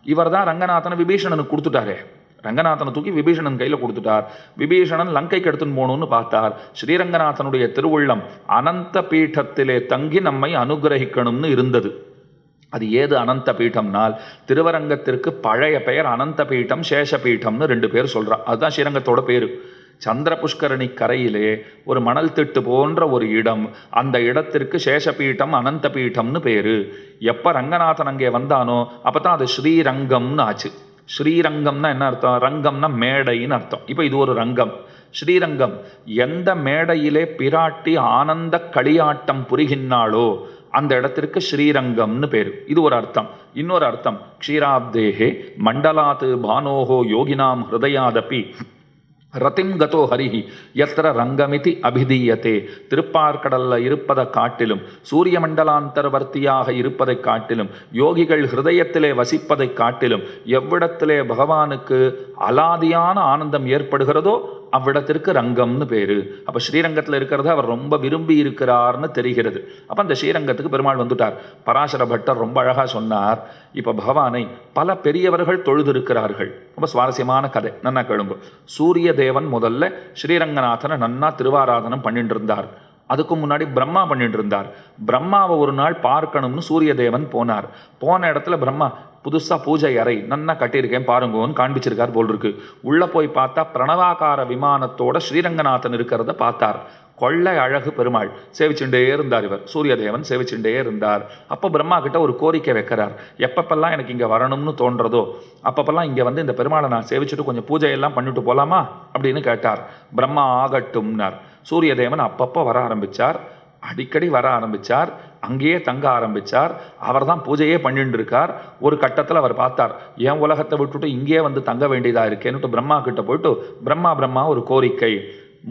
இவர் தான் ரங்கநாதனை விபீஷணனுக்கு கொடுத்துட்டாரே. ரங்கநாதனை தூக்கி விபீஷணன் கையில் கொடுத்துட்டார். விபீஷணன் லங்கைக்கு எடுத்துன்னு போகணும்னு பார்த்தார். ஸ்ரீரங்கநாதனுடைய திருவுள்ளம் அனந்த பீட்டத்திலே தங்கி நம்மை அனுகிரகிக்கணும்னு இருந்தது. அது ஏது அனந்த பீட்டம்னால் திருவரங்கத்திற்கு பழைய பெயர் அனந்த பீட்டம் சேஷபீட்டம்னு ரெண்டு பேர் சொல்கிறா அதுதான் ஸ்ரீரங்கத்தோட பேர். சந்திர புஷ்கரணி கரையிலே ஒரு மணல் திட்டு போன்ற ஒரு இடம். அந்த இடத்திற்கு சேஷபீட்டம் அனந்த பீட்டம்னு பேரு. எப்ப ரங்கநாதன் அங்கே வந்தானோ அப்பதான் அது ஸ்ரீரங்கம்னு ஆச்சு. ஸ்ரீரங்கம்னா என்ன அர்த்தம்? ரங்கம்னா மேடைன்னு அர்த்தம். இப்போ இது ஒரு ரங்கம். ஸ்ரீரங்கம் எந்த மேடையிலே பிராட்டி ஆனந்த களியாட்டம் புரிகின்றாளோ அந்த இடத்திற்கு ஸ்ரீரங்கம்னு பேர். இது ஒரு அர்த்தம். இன்னொரு அர்த்தம் க்ஷீராப்தேகே மண்டலாத் பானோஹோ யோகினாம் ஹிருதயாதபி. ரத்திம் கதோ ஹரிஹி எத்திர ரங்கமிதி அபிதீயத்தே திருப்பார்கடல்ல இருப்பதை காட்டிலும் சூரிய மண்டலாந்தர்வர்த்தியாக இருப்பதைக் காட்டிலும் யோகிகள் ஹிருதயத்திலே வசிப்பதைக் காட்டிலும் எவ்விடத்திலே பகவானுக்கு அலாதியான ஆனந்தம் ஏற்படுகிறதோ அவ்விடத்திற்கு ரங்கம்னு பேர். அப்போ ஸ்ரீரங்கத்தில் இருக்கிறத அவர் ரொம்ப விரும்பி இருக்கிறார்னு தெரிகிறது. அப்போ அந்த ஸ்ரீரங்கத்துக்கு பெருமாள் வந்துட்டார். பராசர பட்டர் ரொம்ப அழகாக சொன்னார். இப்போ பகவானை பல பெரியவர்கள் தொழுதிருக்கிறார்கள். ரொம்ப சுவாரஸ்யமான கதை. நன்னா கேளுங்க. சூரிய தேவன் முதல்ல ஸ்ரீரங்கநாதனை நன்னா திருவாராதனம் பண்ணிட்டு இருந்தார். அதுக்கு முன்னாடி பிரம்மா பண்ணிட்டு இருந்தார் பிரம்மாவை ஒரு நாள் பார்க்கணும்னு சூரிய தேவன் போனார். போன இடத்துல பிரம்மா புதுசாக பூஜை அறை நன்னா கட்டியிருக்கேன் பாருங்கன்னு காண்பிச்சிருக்கார் போல் இருக்கு உள்ளே போய் பார்த்தா பிரணவாகார விமானத்தோட ஸ்ரீரங்கநாதன் இருக்கிறத பார்த்தார். கொள்ளை அழகு பெருமாள் சேவிச்சுட்டே இருந்தார் இவர். சூரியதேவன் சேவிச்சுட்டே இருந்தார். அப்போ பிரம்மா கிட்ட ஒரு கோரிக்கை வைக்கிறார். எப்பப்பெல்லாம் எனக்கு இங்கே வரணும்னு தோன்றதோ அப்பப்பெல்லாம் இங்கே வந்து இந்த பெருமாளை நான் சேவிச்சுட்டு கொஞ்சம் பூஜையெல்லாம் பண்ணிட்டு போகலாமா அப்படின்னு கேட்டார். பிரம்மா ஆகட்டும்னார். சூரியதேவன் அப்பப்போ வர ஆரம்பிச்சார். அடிக்கடி வர ஆரம்பிச்சார். அங்கேயே தங்க ஆரம்பிச்சார். அவர் தான் பூஜையே பண்ணிட்டு இருக்கார் ஒரு கட்டத்தில் அவர் பார்த்தார் என் உலகத்தை விட்டுட்டு இங்கேயே வந்து தங்க வேண்டியதாக இருக்கேன்னுட்டு பிரம்மா கிட்ட போயிட்டு பிரம்மா பிரம்மா ஒரு கோரிக்கை.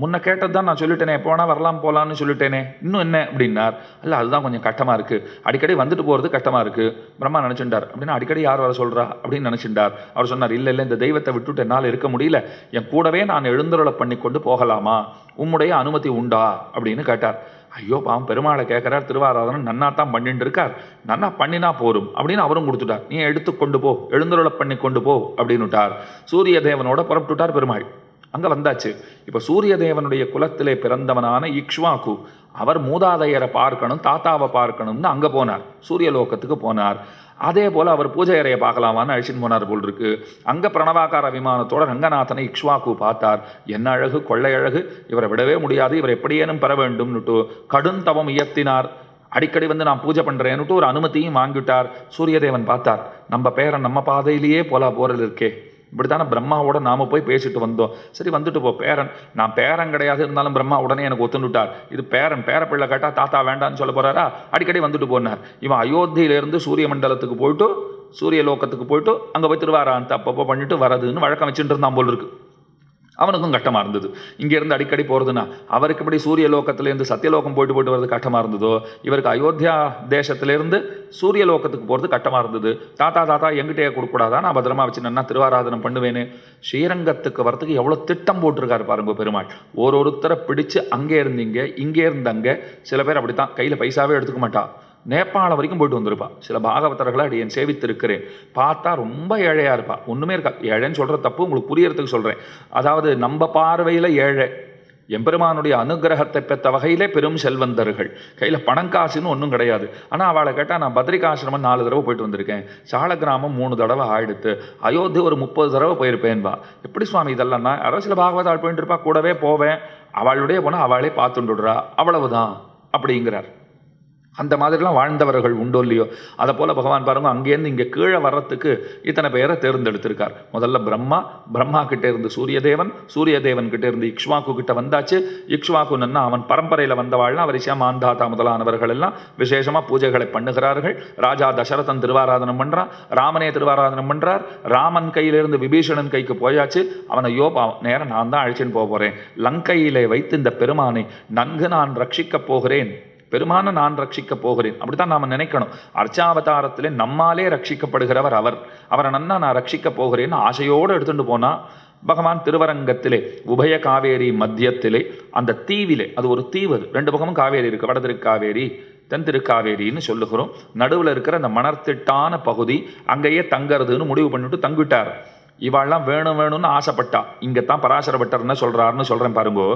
முன்ன கேட்டது தான் நான் சொல்லிட்டேனே போனால் வரலாம் போகலான்னு சொல்லிட்டேனே. இன்னும் என்ன? அப்படின்னார். இல்லை அதுதான் கொஞ்சம் கட்டமாக இருக்குது அடிக்கடி வந்துட்டு போகிறது கட்டமாக இருக்குது பிரம்மா நினைச்சுட்டார் அப்படின்னா அடிக்கடி யார் வர சொல்கிறா அப்படின்னு நினைச்சுட்டார் அவர் சொன்னார் இல்லை இல்லை இந்த தெய்வத்தை விட்டுட்டு என்னால் இருக்க முடியல. என் கூடவே நான் எழுந்தருளை பண்ணி கொண்டு போகலாமா? உம்முடைய அனுமதி உண்டா? அப்படின்னு கேட்டார். ஐயோ பாவம் பெருமாளை கேட்குறார் திருவாராதனம் நன்னா தான் பண்ணிட்டு இருக்கார். நன்னா பண்ணினா போரும். அப்படின்னு அவரும் கொடுத்துட்டார். நீ எடுத்து கொண்டு போ. எழுந்தருளை பண்ணி கொண்டு போ. அப்படின்னுட்டார். சூரிய தேவனோட புறப்பட்டுட்டார் பெருமாள். அங்கே வந்தாச்சு. இப்போ சூரிய தேவனுடைய குலத்திலே பிறந்தவனான இக்ஷ்வாக்கு அவர் மூதாதையரை பார்க்கணும் தாத்தாவை பார்க்கணும்னு அங்கே போனார். சூரிய லோகத்துக்கு போனார். அதே போல் அவர் பூஜை அறையை பார்க்கலாமான்னு அழிச்சின்னு போனார் போல் இருக்கு. அங்கே பிரணவாக்கார விமானத்தோட ரங்கநாதனை இக்ஷ்வாக்கு பார்த்தார். என்ன அழகு கொள்ளை அழகு. இவரை விடவே முடியாது. இவர் எப்படியேனும் பெற வேண்டும்னுட்டு கடுந்தவம் இயத்தினார். அடிக்கடி வந்து நான் பூஜை பண்ணுறேன்னுட்டு ஒரு அனுமதியும் வாங்கிட்டார். சூரியதேவன் பார்த்தார். நம்ம பேரை நம்ம பாதையிலேயே போல போறது இருக்கே. இப்படித்தானே பிரம்மாவோட நாம போய் பேசிட்டு வந்தோம். சரி வந்துட்டு போ பேரன். நான் பேரன் கிடையாது இருந்தாலும் பிரம்மா உடனே எனக்கு ஒத்துண்டுட்டார். இது பேரன் பேர பிள்ளை தாத்தா வேண்டான்னு சொல்ல போறாரா? அடிக்கடி வந்துட்டு போனார். இவன் அயோத்தியிலேருந்து சூரிய மண்டலத்துக்கு போயிட்டு சூரிய லோகத்துக்கு போயிட்டு அங்கே போய் திருவாராந்த அப்பப்போ பண்ணிட்டு வரதுன்னு வழக்கம் வச்சுட்டு இருந்தான் போல் இருக்குது அவனுக்கும் கட்டமாக இருந்தது. இங்கேருந்து அடிக்கடி போகிறதுன்னா அவருக்கு இப்படி சூரிய லோகத்திலேருந்து சத்தியலோகம் போயிட்டு போயிட்டு வர்றது கட்டமாக இருந்ததோ இவருக்கு அயோத்தியா தேசத்திலேருந்து சூரிய லோகத்துக்கு போகிறது கட்டமாக இருந்தது. தாத்தா தாத்தா எங்கிட்டே கொடுக்கூடாதா நான் பத்திரமா வச்சு நான் திருவாராதனம் பண்ணுவேன்னு ஸ்ரீரங்கத்துக்கு வரத்துக்கு எவ்வளோ திட்டம் போட்டிருக்காரு பாருங்க பெருமாள். ஒரு ஒருத்தரை பிடிச்சு அங்கே இருந்தீங்க இங்கே இருந்தங்க சில பேர் அப்படித்தான் கையில் பைசாவே எடுத்துக்க மாட்டா. நேபாளம் வரைக்கும் போயிட்டு வந்திருப்பா. சில பாகவதர்களை அடி என் சேவித்திருக்கிறேன். பார்த்தா ரொம்ப ஏழையாக இருப்பா. ஒன்றுமே இருக்கா ஏழைன்னு சொல்கிற தப்பு உங்களுக்கு புரியறதுக்கு சொல்கிறேன் அதாவது நம்ம பார்வையில் ஏழை எம்பெருமானுடைய அனுகிரகத்தை பெற்ற வகையிலே பெரும் செல்வந்தர்கள். கையில் பணம் காசுன்னு ஒன்றும் கிடையாது. ஆனால் அவளை கேட்டால் நான் பத்ரிகாசிரமம் நாலு தடவை போயிட்டு வந்திருக்கேன். சாலக்கிராமம் மூணு தடவை ஆயிடுத்து. அயோத்தி ஒரு முப்பது தடவை போயிருப்பேன்பா எப்படி சுவாமி இதெல்லாம்னா யாரோ சில பாகவதால் போயிட்டு இருப்பா. கூடவே போவேன். அவளுடைய போனால் அவளே பார்த்துட்டுடுறா அவ்வளவுதான். அப்படிங்கிறார். அந்த மாதிரிலாம் வாழ்ந்தவர்கள் உண்டோ இல்லையோ? அதை போல பகவான் பாருங்க அங்கேருந்து இங்கே கீழே வர்றதுக்கு இத்தனை பேரை தேர்ந்தெடுத்திருக்கார். முதல்ல பிரம்மா பிரம்மா கிட்டே இருந்து சூரியதேவன் சூரியதேவன் கிட்டே இருந்து இக்ஷ்வாக்கு கிட்ட வந்தாச்சு. இக்ஷ்வாக்கு நன்னா அவன் பரம்பரையில் வந்தவாழ்னா வரிசையாக மாந்தாத்தா முதலானவர்கள் எல்லாம் விசேஷமாக பூஜைகளை பண்ணுகிறார்கள். ராஜா தசரதன் திருவாராதனம் பண்ணுறான் ராமனே திருவாராதனம் பண்ணுறார் ராமன் கையிலிருந்து விபீஷணன் கைக்கு போயாச்சு. அவனை யோ நேரம் நான் தான் அழைச்சின்னு போக போகிறேன் லங்கையிலே வைத்து இந்த பெருமானை நன்கு நான் ரட்சிக்கப் போகிறேன். பெருமான நான் ரட்சிக்கப் போகிறேன். அப்படித்தான் நாம் நினைக்கணும். அர்ச்சாவதாரத்திலே நம்மாலே ரட்சிக்கப்படுகிறவர் அவர். அவரை நன்னா நான் ரட்சிக்கப் போகிறேன்னு ஆசையோடு எடுத்துட்டு போனால் பகவான் திருவரங்கத்திலே உபய காவேரி மத்தியத்திலே அந்த தீவிலே அது ஒரு தீவு ரெண்டு பக்கமும் காவேரி இருக்குது வட தென்திருக்காவேரின்னு தென் திருக்காவேரின்னு சொல்லுகிறோம். நடுவில் இருக்கிற அந்த மணர்த்திட்டான பகுதி அங்கேயே தங்கிறதுன்னு முடிவு பண்ணிட்டு தங்கிட்டார். இவாள்லாம் வேணும் வேணும்னு ஆசைப்பட்டா. இங்கே பராசர பட்டர் என்ன சொல்கிறேன் பாருங்கோ.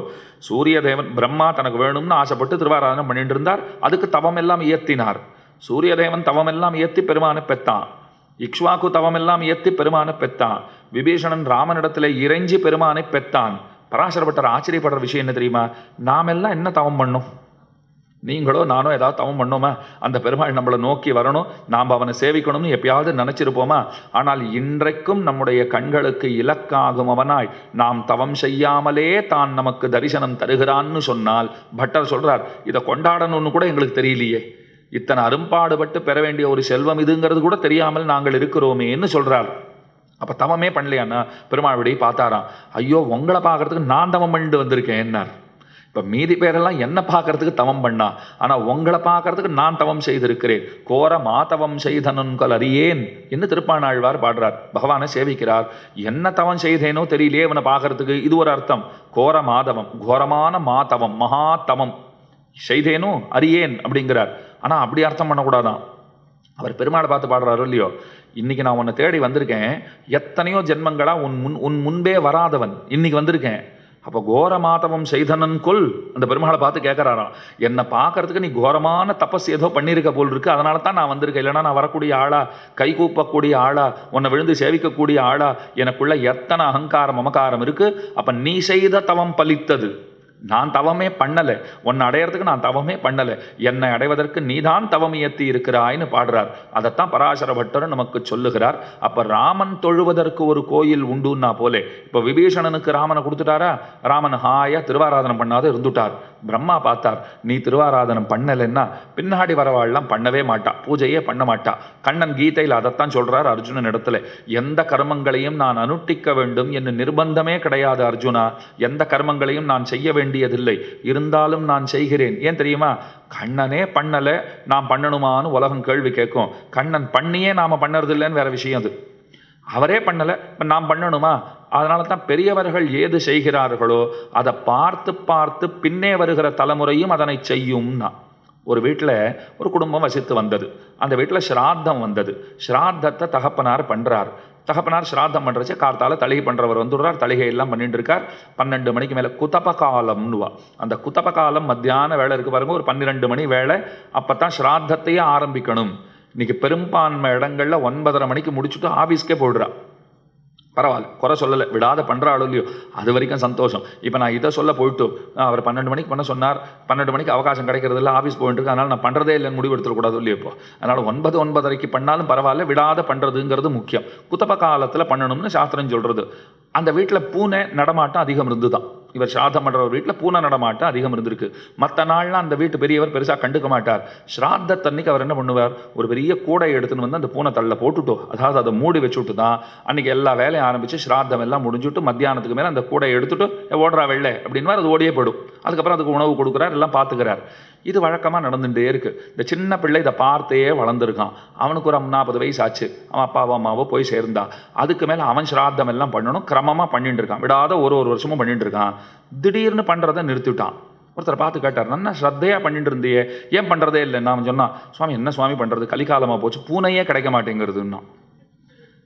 சூரியதேவன் சூரிய தேவன் பிரம்மா தனக்கு வேணும்னு ஆசைப்பட்டு திருவாராதனம் பண்ணிட்டு இருந்தார். அதுக்கு தவம் எல்லாம் இயத்தினார் சூரிய தேவன் தவம் எல்லாம் இயத்தி பெருமானை பெத்தான். இக்ஷ்வாக்கு தவம் எல்லாம் இயத்தி பெருமானை பெத்தான். விபீஷணன் ராமனிடத்தில் இறைஞ்சி பெருமானை பெத்தான். பராசரப்பட்டர் ஆச்சரியப்படுற விஷயம் என்ன தெரியுமா? நாமெல்லாம் என்ன தவம் பண்ணோம்? நீங்களோ நானோ ஏதாவது தவம் பண்ணோமா அந்த பெருமாள் நம்மளை நோக்கி வரணும். நாம் அவனை சேவிக்கணும்னு எப்பயாவது நினச்சிருப்போமா? ஆனால் இன்றைக்கும் நம்முடைய கண்களுக்கு இலக்காகும் அவனாய். நாம் தவம் செய்யாமலே தான் நமக்கு தரிசனம் தருகிறான்னு சொன்னால் பட்டர் சொல்கிறார் இதை கொண்டாடணும்னு கூட எங்களுக்கு தெரியலையே. இத்தனை அரும்பாடுபட்டு பெற வேண்டிய ஒரு செல்வம் இதுங்கிறது கூட தெரியாமல் நாங்கள் இருக்கிறோமேன்னு சொல்கிறார் அப்போ தவமே பண்ணலையாண்ணா? பெருமாள் விடையை பார்த்தாராம் ஐயோ உங்களை பார்க்கறதுக்கு நான் தவம் பண்ணிட்டு வந்திருக்கேன் என்னார் இப்போ மீதி பேரெல்லாம் என்ன பார்க்கறதுக்கு தவம் பண்ணா. ஆனால் உங்களை பார்க்கறதுக்கு நான் தவம் செய்திருக்கிறேன். கோர மாதவம் செய்தனன்கள் அறியேன் என்று திருப்பாணாழ்வார் பாடுறார். பகவானை சேவிக்கிறார். என்ன தவம் செய்தேனோ தெரியலையே இவனை பார்க்கறதுக்கு. இது ஒரு அர்த்தம். கோர மாதவம் கோரமான மாதவம் மகா தவம். செய்தேனோ அறியேன் அப்படிங்கிறார். ஆனால் அப்படி அர்த்தம் பண்ணக்கூடாதான். அவர் பெருமாளை பார்த்து பாடுறாரோ இல்லையோ? இன்னைக்கு நான் உன்னை தேடி வந்திருக்கேன். எத்தனையோ ஜென்மங்களா உன் முன் உன் முன்பே வராதவன். இன்னைக்கு வந்திருக்கேன். அப்போ கோரமாதவம் செய்தனன் கொல். அந்த பெருமாளை பார்த்து கேட்குறாராம் என்னை பார்க்கறதுக்கு நீ கோரமான தபஸ் ஏதோ பண்ணியிருக்க போல் இருக்கு. அதனால தான் நான் வந்திருக்கேன். இல்லைன்னா நான் வரக்கூடிய ஆளா கை கூப்பக்கூடிய ஆளா உன்னை விழுந்து சேவிக்கக்கூடிய ஆளா எனக்குள்ள எத்தனை அகங்காரம் மமக்காரம் இருக்கு. அப்போ நீ செய்த தவம் பலித்தது. நான் தவமே பண்ணலை. உன்னை அடையிறதுக்கு நான் தவமே பண்ணலை. என்னை அடைவதற்கு நீதான் தவம் இயத்தி இருக்கிறாய்னு பாடுறார். அதைத்தான் பராசர பட்டர் நமக்கு சொல்லுகிறார். அப்போ ராமன் தொழுவதற்கு ஒரு கோயில் உண்டுன்னா போலே. இப்போ விபீஷணனுக்கு ராமனை கொடுத்துட்டாரா? ராமன் ஹாயா திருவாராதனம் பண்ணாத இருந்துட்டார். பிரம்மா பார்த்தார் நீ திருவாராதனம் பண்ணலைன்னா பின்னாடி வரவாள்லாம் பண்ணவே மாட்டா பூஜையே பண்ண மாட்டா. கண்ணன் கீதையில் அதைத்தான் சொல்கிறார் அர்ஜுனன் இடத்துல. எந்த கர்மங்களையும் நான் அனுட்டிக்க வேண்டும் என்று நிர்பந்தமே கிடையாது அர்ஜுனா. எந்த கர்மங்களையும் நான் செய்ய வேண்டியதில்லை. இருந்தாலும் நான் செய்கிறேன். ஏன் தெரியுமா? கண்ணனே பண்ணலை நான் பண்ணணுமான்னு உலகம் கேள்வி கேட்கும். கண்ணன் பண்ணியே நாம் பண்ணுறதில்லைன்னு வேற விஷயம் அது. அவரே பண்ணலை இப்போ நாம் பண்ணணுமா? அதனால தான் பெரியவர்கள் ஏது செய்கிறார்களோ அதை பார்த்து பார்த்து பின்னே வருகிற தலைமுறையும் அதனை செய்யும்னா. ஒரு வீட்டில் ஒரு குடும்பம் வசித்து வந்தது. அந்த வீட்டில் ஸ்ராத்தம் வந்தது. ஸ்ராத்தத்தை தகப்பனார் பண்ணுறார் தகப்பனார் ஸ்ராத்தம் பண்ணுறச்சு கார்த்தால தலிகை பண்ணுறவர் வந்துடுறார். தலிகை எல்லாம் பண்ணிட்டு இருக்கார். பன்னெண்டு மணிக்கு மேலே குத்தப காலம்னுவா. அந்த குத்தப காலம் மத்தியான வேலை இருக்கு பாருங்க. ஒரு பன்னிரெண்டு மணி வேலை. அப்போ தான் ஸ்ராத்தத்தையே ஆரம்பிக்கணும். இன்றைக்கி பெரும்பான்மை இடங்களில் ஒன்பதரை மணிக்கு முடிச்சுட்டு ஆஃபீஸ்க்கே போடுறா பரவாயில்ல. குறை சொல்லலை. விடாத பண்ணுறாளோ இல்லையோ. அது வரைக்கும் சந்தோஷம். இப்போ நான் இதை சொல்ல போயிட்டு அவர் பன்னெண்டு மணிக்கு பண்ண சொன்னார். பன்னெண்டு மணிக்கு அவகாசம் கிடைக்கிறது இல்லை ஆஃபீஸ் போயிட்டு இருக்கு அதனால் நான் பண்ணுறதே இல்லைன்னு முடிவு எடுத்துக்கூடாது இல்லையோ இப்போ. அதனால் ஒன்பது ஒன்பதரைக்கு பண்ணாலும் பரவாயில்ல. விடாத பண்ணுறதுங்கிறது முக்கியம். குத்தப்ப காலத்தில் பண்ணணும்னு சாஸ்திரம் சொல்கிறது அந்த வீட்டில் பூனை நடமாட்டம் அதிகம் இருந்து தான் இவர் ஸ்ராத்தம் பண்ணுற ஒரு வீட்டில் பூனை நடமாட்டம் அதிகம் இருந்திருக்கு. மற்ற நாள்லாம் அந்த வீட்டு பெரியவர் பெருசாக கண்டுக்க மாட்டார். ஸ்ராத்தத்தன்னைக்கு அவர் என்ன பண்ணுவார்? ஒரு பெரிய கூடை எடுத்துன்னு வந்து அந்த பூனை தள்ள போட்டுட்டோ. அதாவது அதை மூடி வச்சுட்டு தான் அன்னைக்கு எல்லா வேலையும் ஆரம்பித்து ஸ்ராத்தம் எல்லாம் முடிஞ்சுட்டு மத்தியானத்துக்கு மேலே அந்த கூடையை எடுத்துட்டு ஓடுறா வெள்ளை அப்படின்னு அது ஓடியே போடும் அதுக்கப்புறம் அதுக்கு உணவு கொடுக்குறார் எல்லாம் பார்த்துக்கிறார். இது வழக்கமாக நடந்துகிட்டே இருக்குது இந்த சின்ன பிள்ளை இதை பார்த்தே வளர்ந்துருக்கான். அவனுக்கு ஒரு நாற்பது வயசு ஆச்சு. அவன் அப்பாவோ அம்மாவோ போய் சேர்ந்தா. அதுக்கு மேலே அவன் ஸ்ராத்தம் எல்லாம் பண்ணணும் கிரமமாக பண்ணிட்டு இருக்கான். விடாத ஒரு ஒரு வருஷமும் பண்ணிட்டு இருக்கான். திடீர்னு பண்ணுறதை நிறுத்திவிட்டான் ஒருத்தர் பார்த்து கேட்டார் நான் ஸ்ரத்தையாக பண்ணிட்டு இருந்தியே? ஏன் பண்ணுறதே இல்லை நான் சொன்னான் சுவாமி என்ன சுவாமி பண்ணுறது கலிகாலமாக போச்சு. பூனையே கிடைக்க மாட்டேங்கிறதுன்னா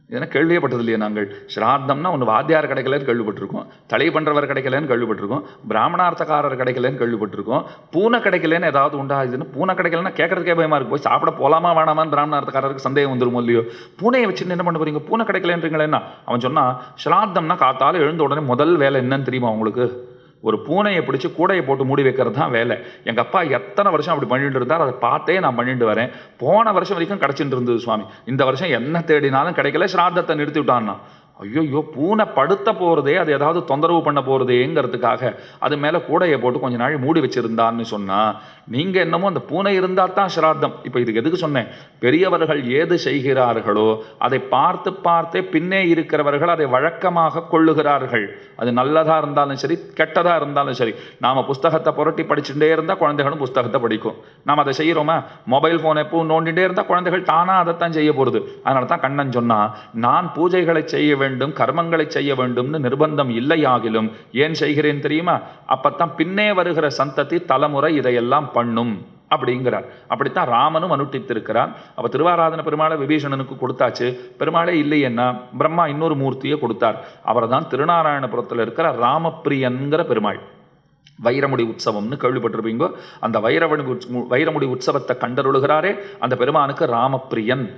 இதெல்லாம் கேள்வியப்பட்டது இல்லையா நாங்கள். ஸ்ராத்தம்னா ஒன்று வாத்தியார் கிடைக்கலன்னு கேள்விப்பட்டிருக்கோம். தலை பண்ணுறவர் கிடைக்கலன்னு கேள்விப்பட்டிருக்கோம். பிராமணார்த்தக்காரர் கிடைக்கலன்னு கேள்விப்பட்டிருக்கோம். பூனை கிடைக்கலன்னு ஏதாவது உண்டாகுதுன்னு பூனை கிடைக்கலன்னா கேட்கறதுக்கே பயமா இருக்கு. போய் சாப்பிட போலாமா வேணாமான்னு பிராமணார்த்தக்காரருக்கு சந்தேகம் வந்துருமோ இல்லையோ? பூனையை வச்சு என்ன பண்ண போறீங்க? பூனை கிடைக்கலன்றீங்களேன்னா அவன் சொன்னால் ஸ்ராத்தம்னா காத்தால் எழுந்த உடனே முதல் வேலை என்னன்னு தெரியுமா உங்களுக்கு? ஒரு பூனையை பிடிச்சி கூடையை போட்டு மூடி வைக்கிறது தான் வேலை. எங்கள் அப்பா எத்தனை வருஷம் அப்படி பண்ணிட்டு இருந்தார் அதை பார்த்தே நான் பண்ணிட்டு வரேன். போன வருஷம் வரைக்கும் கிடச்சிட்டு இருந்தது சுவாமி. இந்த வருஷம் என்ன தேடினாலும் கிடைக்கல சிராதத்தை நிறுத்தி விட்டான்னா. ஐயோ பூனை படுத்த போகிறதே அது ஏதாவது தொந்தரவு பண்ண போகிறதேங்கிறதுக்காக அது மேலே கூடையை போட்டு கொஞ்ச நாள் மூடி வச்சுருந்தான்னு சொன்னால் நீங்கள் என்னமோ அந்த பூனை இருந்தால் தான் ஸ்ராத்தம் இப்போ இதுக்கு எதுக்கு சொன்னேன்? பெரியவர்கள் ஏது செய்கிறார்களோ அதை பார்த்து பார்த்தே பின்னே இருக்கிறவர்கள் அதை வழக்கமாக கொள்ளுகிறார்கள். அது நல்லதாக இருந்தாலும் சரி கெட்டதாக இருந்தாலும் சரி. நாம் புஸ்தகத்தை புரட்டி படிச்சுட்டே இருந்தால் குழந்தைகளும் புஸ்தகத்தை படிக்கும். நாம் அதை செய்கிறோமா மொபைல் ஃபோன் எப்பவும் நோண்டிகிட்டே இருந்தால் குழந்தைகள் தானாக அதைத்தான் செய்ய போகிறது அதனால தான் கண்ணன் சொன்னால் நான் பூஜைகளை செய்ய வேண்டும் கர்மங்களை செய்ய வேண்டும்னு நிர்பந்தம் இல்லையாகிலும் ஏன் செய்கிறேன் தெரியுமா? அப்பத்தான் பின்னே வருகிற சந்ததி தலைமுறை இதையெல்லாம் பண்ணும் அப்படிங்கிறார். அப்படித்தான் ராமனும் அனுஷ்டித்திருக்கிறான் அப்போ திருவாராதன பெருமாளை விபீஷணனுக்கு கொடுத்தாச்சு. பெருமாளே இல்லையேன்னா பிரம்மா இன்னொரு மூர்த்தியை கொடுத்தார். அவர் தான் திருநாராயணபுரத்தில் இருக்கிற ராமப்பிரியன்கிற பெருமாள். வைரமுடி உற்சவம்னு கேள்விப்பட்டிருப்பீங்கோ? அந்த வைரவணி உற்ச- வைரமுடி உற்சவத்தை கண்டருளுகிறாரே அந்த பெருமானுக்கு ராமப்பிரியன்